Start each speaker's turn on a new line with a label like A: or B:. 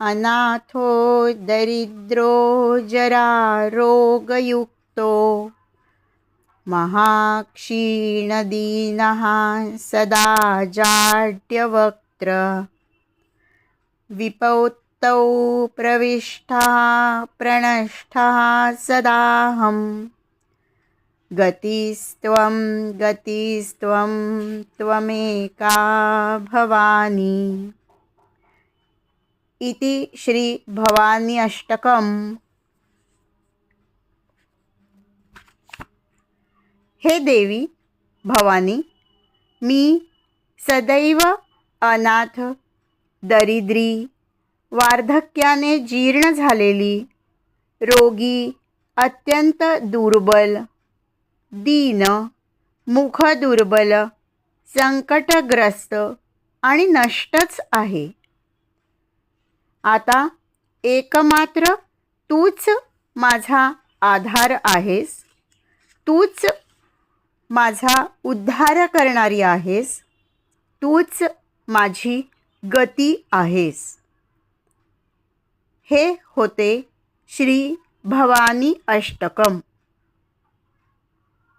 A: अनाथो दरिद्रो जरा रोगयुक्तो। महाक्षीणदीनः सदा जाड्यवक्त्र। विपौत्तौ प्रविष्टः प्रणष्टः सदाहं गतिस्त्वं गतिस्त्वं त्वमेका भवानी। इति श्री भवानी अष्टकम। हे देवी भवानी मी सदैव अनाथ दरिद्री वार्धक्याने जीर्ण झालेली रोगी अत्यंत दुर्बल दीन मुख दुर्बल संकटग्रस्त आणि नष्टच आहे. आता एकमात्र तूच माझा आधार आहेस. तूच माझा उद्धार करणारी आहेस. तूच माझी गती आहेस. हे होते श्री भवानी अष्टकम.